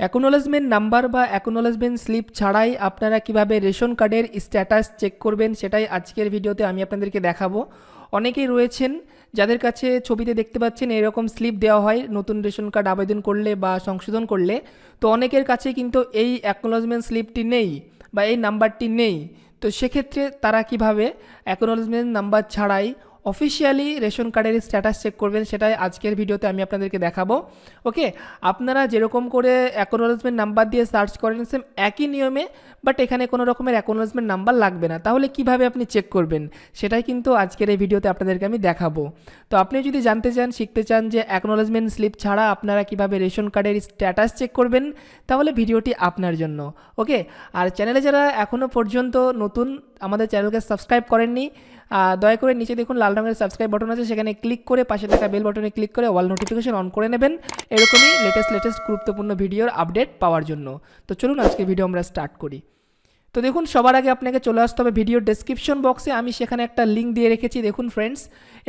Acknowledgement number বা acknowledgement slip ছাড়াই আপনারা কীভাবে রেশন কার্ডের স্ট্যাটাস চেক করবেন সেটাই আজকের ভিডিওতে আমি আপনাদেরকে দেখাবো। অনেকেই রয়েছেন যাদের কাছে ছবিতে দেখতে পাচ্ছেন এরকম স্লিপ দেওয়া হয় নতুন রেশন কার্ড আবেদন করলে বা সংশোধন করলে। তো অনেকের কাছে কিন্তু এই অ্যাকনোলেজমেন্ট স্লিপটি নেই বা এই নাম্বারটি নেই। তো সেক্ষেত্রে তারা কীভাবে অ্যাকনোলেজমেন্ট নাম্বার ছাড়াই অফিসিয়ালি রেশন কার্ডের স্ট্যাটাস চেক করবেন, সেটাই আজকের ভিডিওতে আমি আপনাদেরকে দেখাবো। ওকে আপনারা যেরকম করে অ্যাকনোলেজমেন্ট নাম্বার দিয়ে সার্চ করেন সেম একই নিয়মে বাট এখানে কোনো রকমের অ্যাকনোলেজমেন্ট নাম্বার লাগবে না। তাহলে কীভাবে আপনি চেক করবেন? সেটাই কিন্তু আজকের এই ভিডিওতে আপনাদেরকে আমি দেখাবো। তো আপনি যদি জানতে চান, শিখতে চান যে অ্যাকনোলেজমেন্ট স্লিপ ছাড়া আপনারা কীভাবে রেশন কার্ডের স্ট্যাটাস চেক করবেন, তাহলে ভিডিওটি আপনার জন্য। ওকে আর চ্যানেলে যারা এখনও পর্যন্ত নতুন, আমাদের চ্যানেলকে সাবস্ক্রাইব করেননি দয়া করে নিচে দেখুন লাল রঙের সাবস্ক্রাইব বাটন আছে, সেখানে ক্লিক করে পাশে থাকা বেল বাটনে ক্লিক করে অল নোটিফিকেশন অন করে নেবেন। এরকমই লেটেস্ট লেটেস্ট গুরুত্বপূর্ণ ভিডিওর আপডেট পাওয়ার জন্য। তো চলুন আজকে ভিডিও আমরা স্টার্ট করি। তো দেখুন, সবার আগে আপনাকে চলে আসতে হবে ভিডিওর ডেসক্রিপশন বক্সে আমি সেখানে একটা লিঙ্ক দিয়ে রেখেছি, দেখুন ফ্রেন্ডস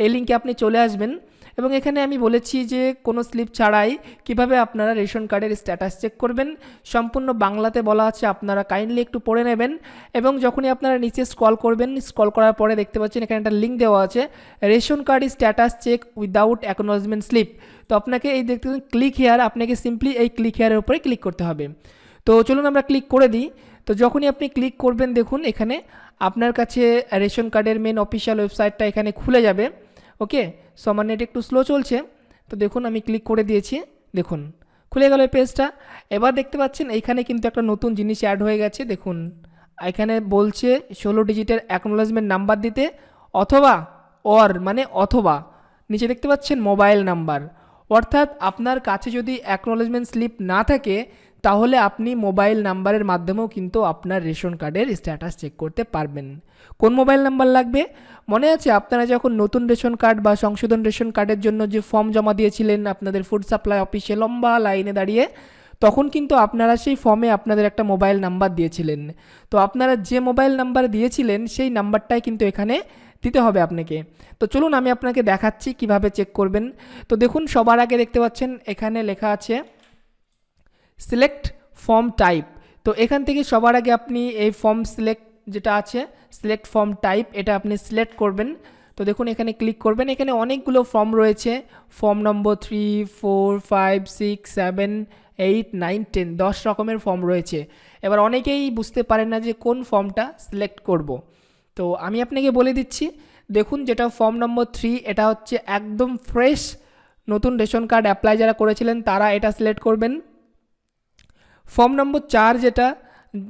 এই লিঙ্কে আপনি চলে আসবেন। এবং এখানে আমি বলেছি যে কোনো স্লিপ ছাড়াই কীভাবে আপনারা রেশন কার্ডের স্ট্যাটাস চেক করবেন। সম্পূর্ণ বাংলাতে বলা আছে, আপনারা কাইন্ডলি একটু পড়ে নেবেন এবং যখনই আপনারা নিচে স্ক্রল করবেন, স্ক্রল করার পরে দেখতে পাচ্ছেন এখানে একটা লিঙ্ক দেওয়া আছে, ration card status check without acknowledgement slip. তো আপনাকে এই দেখতে ক্লিক হেয়ার, আপনাকে সিম্পলি এই ক্লিক হেয়ারের উপরে ক্লিক করতে হবে। তো চলুন আমরা ক্লিক করে দিই। তো যখনই আপনি ক্লিক করবেন, দেখুন এখানে আপনার কাছে রেশন কার্ডের মেন অফিসিয়াল ওয়েবসাইটটা এখানে খুলে যাবে। ওকে? সো আমার নেট একটু স্লো চলছে। তো দেখুন, আমি ক্লিক করে দিয়েছি। দেখুন, খুলে গেল পেজটা এবার দেখতে পাচ্ছেন, এইখানে কিন্তু একটা নতুন জিনিস অ্যাড হয়ে গেছে। দেখুন, এখানে বলছে ষোলো ডিজিটের অ্যাকনোলজমেন্ট নাম্বার দিতে অথবা অর মানে অথবা। নিচে দেখতে পাচ্ছেন মোবাইল নাম্বার অর্থাৎ আপনার কাছে যদি অ্যাকনোলজমেন্ট স্লিপ না থাকে তাহলে আপনি মোবাইল নাম্বারের মাধ্যমেও কিন্তু আপনার রেশন কার্ডের স্ট্যাটাস চেক করতে পারবেন। কোন মোবাইল নাম্বার লাগবে? মনে আছে, আপনারা যখন নতুন রেশন কার্ড বা সংশোধন রেশন কার্ডের জন্য যে ফর্ম জমা দিয়েছিলেন আপনাদের ফুড সাপ্লাই অফিসে লম্বা লাইনে দাঁড়িয়ে, তখন কিন্তু আপনারা সেই ফর্মে আপনাদের একটা মোবাইল নাম্বার দিয়েছিলেন। তো আপনারা যে মোবাইল নাম্বার দিয়েছিলেন, সেই নাম্বারটাই কিন্তু এখানে দিতে হবে আপনাকে। তো চলুন আমি আপনাকে দেখাচ্ছি কীভাবে চেক করবেন। তো দেখুন, সবার আগে দেখতে পাচ্ছেন, এখানে লেখা আছে সিলেক্ট ফর্ম টাইপ তো এখান থেকে সবার আগে আপনি এই ফর্ম সিলেক্ট যেটা আছে সিলেক্ট ফর্ম টাইপ এটা আপনি সিলেক্ট করবেন। তো দেখুন, এখানে ক্লিক করবেন। এখানে অনেকগুলো ফর্ম রয়েছে। Form number three four five six seven eight nine ten দশ রকমের ফর্ম রয়েছে। এবার অনেকেই বুঝতে পারেন না যে কোন ফর্মটা সিলেক্ট করব। তো আমি আপনাকে বলে দিচ্ছি, দেখুন যেটা ফর্ম নম্বর থ্রি এটা হচ্ছে একদম ফ্রেশ নতুন রেশন কার্ড অ্যাপ্লাই যারা করেছিলেন, তারা এটা সিলেক্ট করবেন। ফর্ম নম্বর চার যেটা,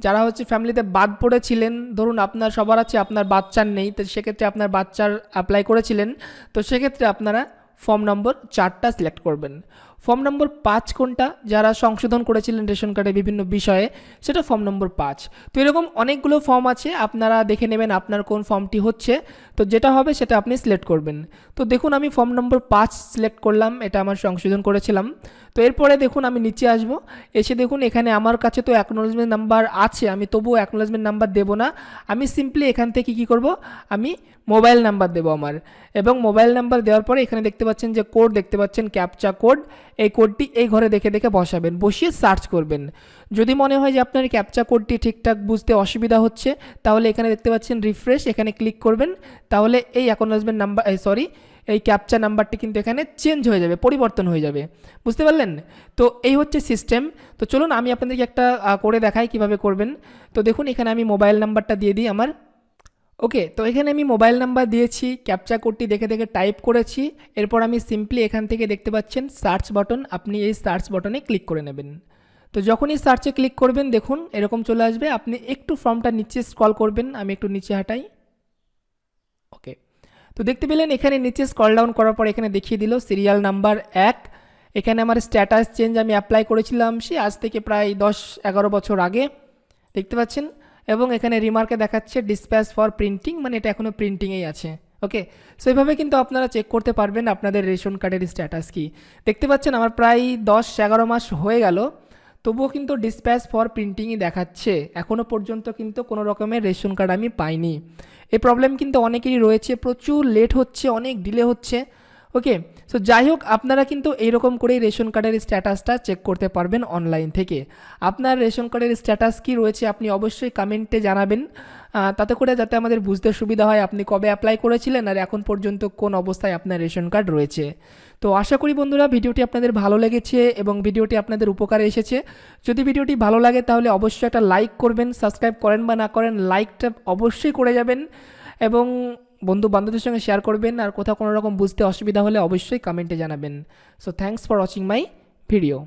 যারা হচ্ছে ফ্যামিলিতে বাদ পড়েছিলেন, ধরুন আপনার সবার আছে, আপনার বাচ্চার নেই, তো সেক্ষেত্রে আপনার বাচ্চার অ্যাপ্লাই করেছিলেন, তো সেক্ষেত্রে আপনারা ফর্ম নম্বর চারটা সিলেক্ট করবেন। ফর্ম নম্বর পাঁচ কোনটা? যারা সংশোধন করেছিলেন রেশন কার্ডে বিভিন্ন বিষয়ে, সেটা ফর্ম নম্বর পাঁচ। তো এরকম অনেকগুলো ফর্ম আছে, আপনারা দেখে নেবেন আপনার কোন ফর্মটি হচ্ছে। তো যেটা হবে সেটা আপনি সিলেক্ট করবেন। তো দেখুন, আমি ফর্ম নম্বর পাঁচ সিলেক্ট করলাম, এটা আমার সংশোধন করেছিলাম। তো এরপরে দেখুন, আমি নিচে আসব, এসে দেখুন, এখানে আমার কাছে তো অ্যাকনোলজমেন্ট নাম্বার আছে, আমি তবুও অ্যাকনোলজমেন্ট নাম্বার দেবো না। আমি সিম্পলি এখান থেকে কী করব? আমি মোবাইল নাম্বার দেবো আমার। এবং মোবাইল নাম্বার দেওয়ার পরে এখানে দেখতে পাচ্ছেন যে কোড দেখতে পাচ্ছেন ক্যাপচা কোড এই কোডটি এই ঘরে দেখে দেখে বসাবেন, বসিয়ে সার্চ করবেন। যদি মনে হয় যে আপনার ক্যাপচা কোডটি ঠিকঠাক বুঝতে অসুবিধা হচ্ছে, তাহলে এখানে দেখতে পাচ্ছেন রিফ্রেশ এখানে ক্লিক করবেন। তাহলে এই অ্যাকনোলজমেন্ট নাম্বার সরি এই ক্যাপচা নাম্বারটি কিন্তু এখানে চেঞ্জ হয়ে যাবে, পরিবর্তন হয়ে যাবে। বুঝতে পারলেন? তো এই হচ্ছে সিস্টেম তো চলুন আমি আপনাদেরকে একটা করে দেখাই কীভাবে করবেন। তো দেখুন, এখানে আমি মোবাইল নাম্বারটা দিয়ে দিই আমার। ওকে তো এখানে আমি মোবাইল নাম্বার দিয়েছি ক্যাপচা কোডটি দেখে দেখে টাইপ করেছি। এরপর আমি সিম্পলি এখান থেকে দেখতে পাচ্ছেন সার্চ বাটন আপনি এই সার্চ বাটনে ক্লিক করে নেবেন। তো যখনই সার্চে ক্লিক করবেন, দেখুন, এরকম চলে আসবে। আপনি একটু ফর্মটা নিচে স্ক্রল করবেন, আমি একটু নিচে হাঁটাই। ওকে তো দেখতে পেলেন, এখানে নিচে স্ক্রল ডাউন করার পর এখানে দেখিয়ে দিল সিরিয়াল নাম্বার এক। এখানে আমার স্ট্যাটাস চেঞ্জ আমি অ্যাপ্লাই করেছিলাম, সে আজ থেকে প্রায় দশ এগারো বছর আগে। দেখতে পাচ্ছেন এবং এখানে রিমার্কে দেখাচ্ছে ডিসপ্যাচ ফর প্রিন্টিং মানে এটা এখনও প্রিন্টিংয়েই আছে। ওকে সো এইভাবে কিন্তু আপনারা চেক করতে পারবেন আপনাদের রেশন কার্ডের স্ট্যাটাস কি। দেখতে পাচ্ছেন আমার প্রায় দশ এগারো মাস হয়ে গেল, তবুও কিন্তু ডিসপ্যাচ ফর প্রিন্টিংই দেখাচ্ছে। এখনও পর্যন্ত কিন্তু কোনো রকমের রেশন কার্ড আমি পাইনি। এই প্রবলেম কিন্তু অনেকেরই রয়েছে, প্রচুর লেট হচ্ছে, অনেক ডিলে হচ্ছে। ওকে সো যাই হোক আপনারা কিন্তু এইরকম করেই রেশন কার্ডের স্ট্যাটাসটা চেক করতে পারবেন অনলাইন থেকে। আপনার রেশন কার্ডের স্ট্যাটাস কি রয়েছে আপনি অবশ্যই কমেন্টে জানাবেন। তাতে করে যাতে আমাদের বুঝতে সুবিধা হয় আপনি কবে অ্যাপ্লাই করেছিলেন আর এখন পর্যন্ত কোন অবস্থায় আপনার রেশন কার্ড রয়েছে। তো আশা করি বন্ধুরা, ভিডিওটি আপনাদের ভালো লেগেছে এবং ভিডিওটি আপনাদের উপকারে এসেছে। যদি ভিডিওটি ভালো লাগে তাহলে অবশ্যই একটা লাইক করবেন সাবস্ক্রাইব করেন বা না করেন লাইকটা অবশ্যই করে যাবেন। এবং বন্ধু বান্ধবদের সঙ্গে শেয়ার করবেন আর কোথাও কোনো রকম বুঝতে অসুবিধা হলে অবশ্যই কমেন্টে জানাবেন। So thanks for watching my video